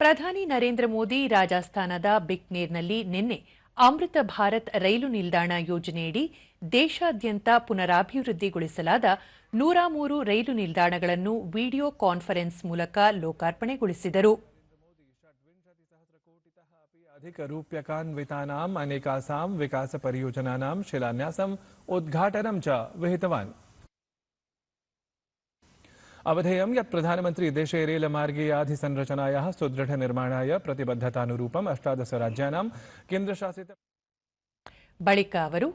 ಪ್ರಧಾನಿ ನರೇಂದ್ರ ಮೋದಿ ರಾಜಸ್ಥಾನದ ಬಿಕ್ನೇರ್ನಲ್ಲಿ ನಿನ್ನೆ ಅಮೃತ ಭಾರತ್ ರೈಲು ನಿಲ್ದಾಣ ಯೋಜನೆಯಡಿ ದೇಶಾದ್ಯಂತ ಪುನರಾಭಿವೃದ್ಧಿಗೊಳಿಸಲಾದ ನೂರ ಮೂರು ರೈಲು ನಿಲ್ದಾಣಗಳನ್ನು ವಿಡಿಯೋ ಕಾನ್ಫರೆನ್ಸ್ ಮೂಲಕ ಲೋಕಾರ್ಪಣೆಗೊಳಿಸಿದರು. ಅಧಿಕ ರೂಪ್ಯಕಾನ್ವಿತಾನಾಂ, ಅನೇಕಾಸಾಂ, ವಿಕಾಸ ಪರಿಯೋಜನಾನಾಂ, ಶಿಲಾನ್ಯಾಸಂ, ಉದ್ಘಾಟನಂ ಚ ವಿಹಿತವಾನ್. अवधेयं यत् प्रधानमन्त्री देशे रेलमार्गीयाधिसंरचनायाः सुदृढनिर्माणाय प्रतिबद्धतानुरूपम् अष्टादशराज्यानां केन्द्रशासित ಬಳಿಕ ಅವರು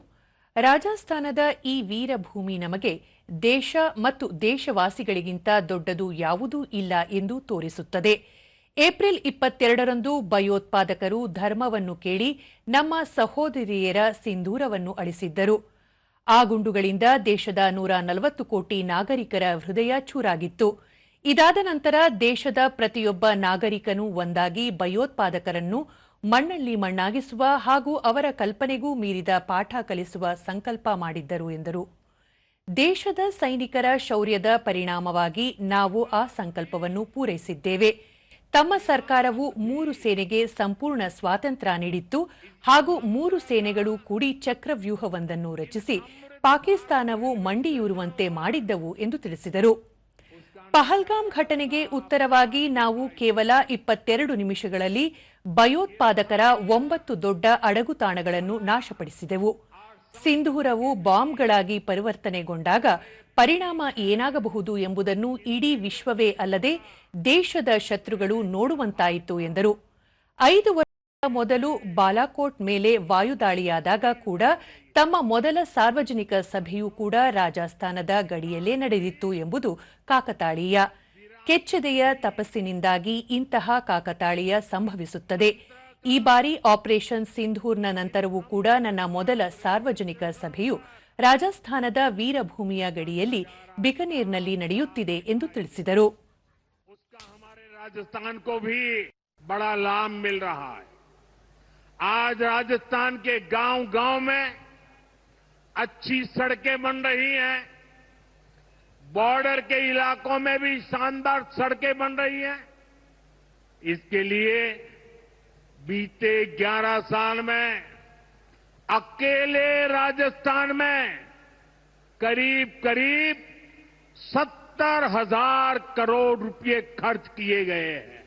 ರಾಜಸ್ಥಾನದ ಈ ವೀರಭೂಮಿ ನಮಗೆ ದೇಶ ಮತ್ತು ದೇಶವಾಸಿಗಳಿಗಿಂತ ದೊಡ್ಡದು ಯಾವುದೂ ಇಲ್ಲ ಎಂದು ತೋರಿಸುತ್ತದೆ ಏಪ್ರಿಲ್ ಇಪ್ಪತ್ತೆರಡರಂದು ಭಯೋತ್ಪಾದಕರು ಧರ್ಮವನ್ನು ಕೇಳಿ ನಮ್ಮ ಸಹೋದರಿಯರ ಸಿಂಧೂರವನ್ನು ಅಳಿಸಿದ್ದರು ಆ ಗುಂಡುಗಳಿಂದ ದೇಶದ ನೂರ ನಲವತ್ತು ಕೋಟಿ ನಾಗರಿಕರ ಹೃದಯ ಚೂರಾಗಿತ್ತು. ಇದಾದ ನಂತರ ದೇಶದ ಪ್ರತಿಯೊಬ್ಬ ನಾಗರಿಕನೂ ಒಂದಾಗಿ ಭಯೋತ್ಪಾದಕರನ್ನು ಮಣ್ಣಲ್ಲಿ ಮಣ್ಣಾಗಿಸುವ ಹಾಗೂ ಅವರ ಕಲ್ಪನೆಗೂ ಮೀರಿದ ಪಾಠ ಕಲಿಸುವ ಸಂಕಲ್ಪ ಮಾಡಿದ್ದರು ಎಂದರು. ದೇಶದ ಸೈನಿಕರ ಶೌರ್ಯದ ಪರಿಣಾಮವಾಗಿ ನಾವು ಆ ಸಂಕಲ್ಪವನ್ನು ಪೂರೈಸಿದ್ದೇವೆ. ತಮ್ಮ ಸರ್ಕಾರವು ಮೂರು ಸೇನೆಗೆ ಸಂಪೂರ್ಣ ಸ್ವಾತಂತ್ರ್ಯ ನೀಡಿತ್ತು ಹಾಗೂ ಮೂರು ಸೇನೆಗಳು ಕೂಡಿ ಚಕ್ರವ್ಯೂಹವೊಂದನ್ನು ರಚಿಸಿ ಪಾಕಿಸ್ತಾನವು ಮಂಡಿಯೂರುವಂತೆ ಮಾಡಿದ್ದವು ಎಂದು ತಿಳಿಸಿದರು. ಪಹಲ್ಗಾಮ್ ಘಟನೆಗೆ ಉತ್ತರವಾಗಿ ನಾವು ಕೇವಲ ಇಪ್ಪತ್ತೆರಡು ನಿಮಿಷಗಳಲ್ಲಿ ಭಯೋತ್ಪಾದಕರ ಒಂಬತ್ತು ದೊಡ್ಡ ಅಡಗುತಾಣಗಳನ್ನು ನಾಶಪಡಿಸಿದೆವು. ಸಿಂಧೂರವು ಬಾಂಬ್ಗಳಾಗಿ ಪರಿವರ್ತನೆಗೊಂಡಾಗ ಪರಿಣಾಮ ಏನಾಗಬಹುದು ಎಂಬುದನ್ನು ಇಡೀ ವಿಶ್ವವೇ ಅಲ್ಲದೆ ದೇಶದ ಶತ್ರುಗಳು ನೋಡುವಂತಾಯಿತು ಎಂದರು. ಐದು ವರ್ಷ ಮೊದಲು ಬಾಲಾಕೋಟ್ ಮೇಲೆ ವಾಯುದಾಳಿಯಾದಾಗ ಕೂಡ ತಮ್ಮ ಮೊದಲ ಸಾರ್ವಜನಿಕ ಸಭೆಯೂ ಕೂಡ ರಾಜಸ್ಥಾನದ ಗಡಿಯಲ್ಲೇ ನಡೆದಿತ್ತು ಎಂಬುದು ಕಾಕತಾಳೀಯ. ಕೆಚ್ಚದೆಯ ತಪಸ್ಸಿನಿಂದಾಗಿ ಇಂತಹ ಕಾಕತಾಳೀಯ ಸಂಭವಿಸುತ್ತದೆ. ಈ ಬಾರಿ ಆಪರೇಷನ್ ಸಿಂಧೂರ್ನ ನಂತರವೂ ಕೂಡ ನನ್ನ ಮೊದಲ ಸಾರ್ವಜನಿಕ ಸಭೆಯು ರಾಜಸ್ಥಾನದ ವೀರಭೂಮಿಯ ಗಡಿಯಲ್ಲಿ ಬಿಕನೇರ್ನಲ್ಲಿ ನಡೆಯುತ್ತಿದೆ ಎಂದು ತಿಳಿಸಿದರು उसका हमारे राजस्थान को भी बड़ा लाभ मिल रहा है आज राजस्थान के गांव गांव में अच्छी सड़कें बन रही हैं बॉर्डर के इलाकों में भी शानदार सड़कें बन रही हैं इसके लिए बीते 11 साल में, अकेले राजस्थान में करीब करीब सत्तर हज़ार करोड़ रुपए खर्च किए गए हैं।